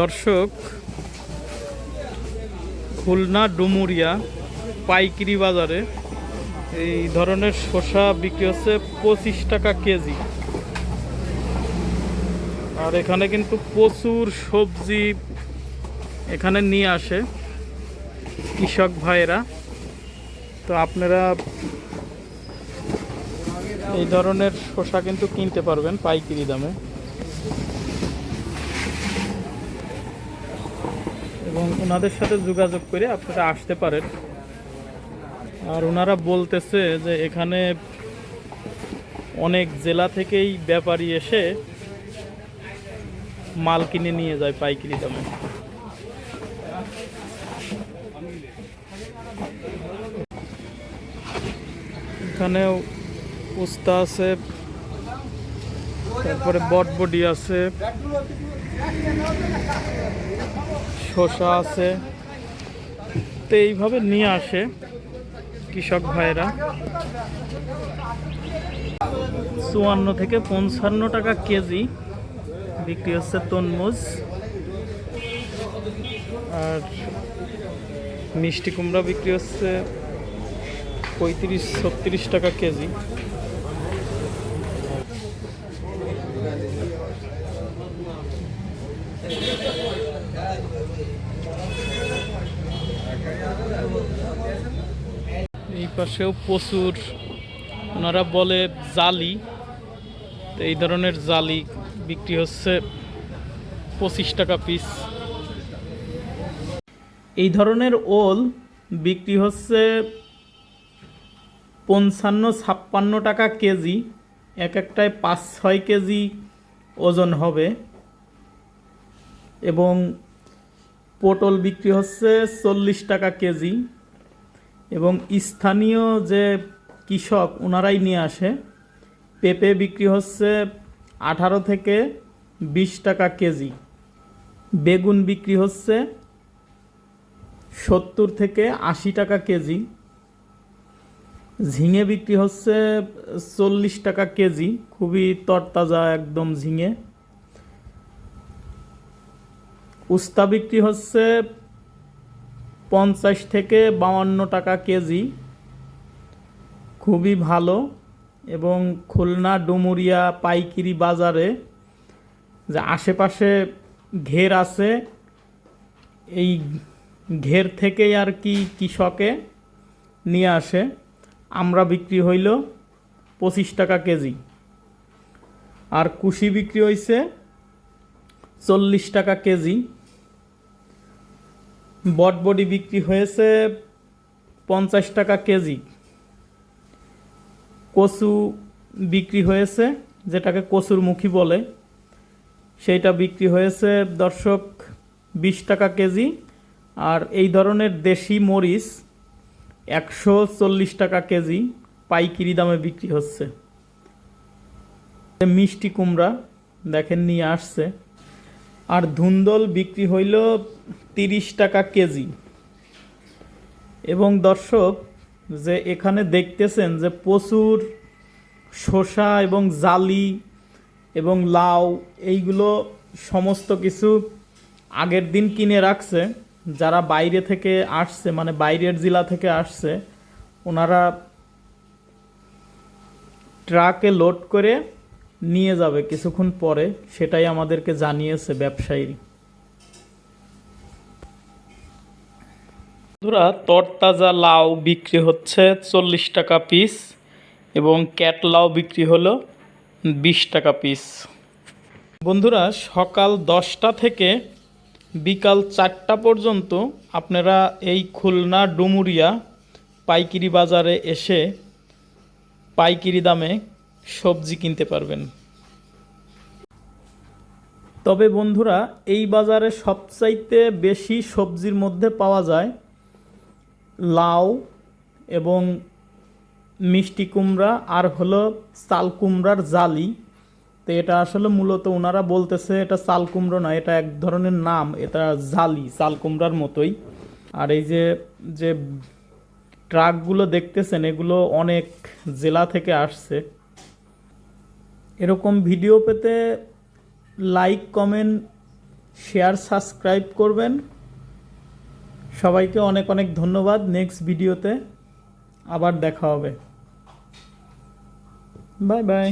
দর্শক, খুলনা ডুমুরিয়া পাইকারি বাজারে এই ধরনের শসা বিক্রি হচ্ছে পঁচিশ টাকা কেজি। আর এখানে কিন্তু প্রচুর সবজি এখানে নিয়ে আসে কৃষক ভাইয়েরা। তো আপনারা এই ধরনের শসা কিন্তু কিনতে পারবেন পাইকারি দামে। এবং ওনাদের সাথে যোগাযোগ করে আপনারা আসতে পারেন। আর ওনারা বলতেছে যে এখানে অনেক জেলা থেকেই ব্যাপারী এসে মাল কিনে নিয়ে যায় পাইকারি দামে। এখানেও উস্তা আছে, তারপরে বটবডি আছে। শসা আছে। তো এইভাবে নিয়ে আসে কৃষক ভাইরা চুয়ান্ন থেকে পঞ্চান্ন টাকা কেজি বিক্রি হচ্ছে তরমুজ আর মিষ্টি কুমড়া বিক্রি হচ্ছে পঁয়ত্রিশ, ছত্রিশ টাকা কেজি। এই পাশেও প্রচুর, ওনারা বলে জালি, তো এই ধরনের জালি বিক্রি হচ্ছে পঁচিশ টাকা পিস এই ধরনের ওল বিক্রি হচ্ছে পঞ্চান্ন, ছাপ্পান্ন টাকা কেজি, এক একটায় পাঁচ, ছয় কেজি ওজন হবে। এবং পটল বিক্রি হচ্ছে চল্লিশ টাকা কেজি। এবং স্থানীয় যে কৃষক, ওনারাই নিয়ে আসে। পেঁপে বিক্রি হচ্ছে আঠারো থেকে বিশ টাকা কেজি। বেগুন বিক্রি হচ্ছে সত্তর থেকে আশি টাকা কেজি। ঝিঙে বিক্রি হচ্ছে চল্লিশ টাকা কেজি। খুবই তরতাজা একদম ঝিঙে। উস্তা বিক্রি হচ্ছে পঞ্চাশ থেকে বাউান্ন টাকা কেজি। খুবই ভালো এবং খুলনা ডুমুরিয়া পাইকারি বাজারে যে আশেপাশে ঘের আছে, এই ঘের থেকেই আর কি কৃষকে নিয়ে আসে। আমরা বিক্রি হইল পঁচিশ টাকা কেজি। আর কুশি বিক্রি হয়েছে চল্লিশ টাকা কেজি। বটবডি বিক্রি হয়েছে পঞ্চাশ টাকা কেজি। কচু বিক্রি হয়েছে, যেটাকে কচুর মুখী বলে। সেইটা বিক্রি হয়েছে, দর্শক, বিশ টাকা কেজি। আর এই ধরনের দেশি মরিচ একশো চল্লিশ টাকা কেজি পাইকারি দামে বিক্রি হচ্ছে। মিষ্টি কুমড়া দেখেন, নিয়ে আসছে। আর ধুন্দল বিক্রি হইল তিরিশ টাকা কেজি। এবং দর্শক, যে এখানে দেখতেছেন যে প্রচুর শসা এবং জালি এবং লাউ, এইগুলো সমস্ত কিছু আগের দিন কিনে রাখছে। যারা বাইরে থেকে আসছে মানে বাইরের জেলা থেকে আসছে, ওনারা ট্রাকে লোড করে নিয়ে যাবে কিছুক্ষণ পরে, সেটাই আমাদেরকে জানিয়েছে ব্যবসায়ী বন্ধুরা, তরতাজা লাউ বিক্রি হচ্ছে চল্লিশ টাকা পিস এবং ক্যাট লাউ বিক্রি হলো বিশ টাকা পিস। বন্ধুরা, সকাল দশটা থেকে বিকাল চারটা পর্যন্ত আপনারা এই খুলনা ডুমুরিয়া পাইকিরি বাজারে এসে পাইকিরি দামে সবজি কিনতে পারবেন। তবে বন্ধুরা, এই বাজারে সবচাইতে বেশি সবজির মধ্যে পাওয়া যায় লাউ এবং মিষ্টি কুমড়া আর হলো চাল কুমড়ার জালি। তো এটা আসলে মূলত ওনারা বলতেছে, এটা চাল কুমড়ো না, এটা এক ধরনের নাম, এটা জালি, চাল কুমড়ার মতোই। আর এই যে যে ট্রাকগুলো দেখতেছেন, এগুলো অনেক জেলা থেকে আসছে। এরকম ভিডিও পেতে লাইক কমেন্ট শেয়ার সাবস্ক্রাইব করবেন। সবাইকে অনেক অনেক ধন্যবাদ। নেক্সট ভিডিওতে আবার দেখা হবে। Bye bye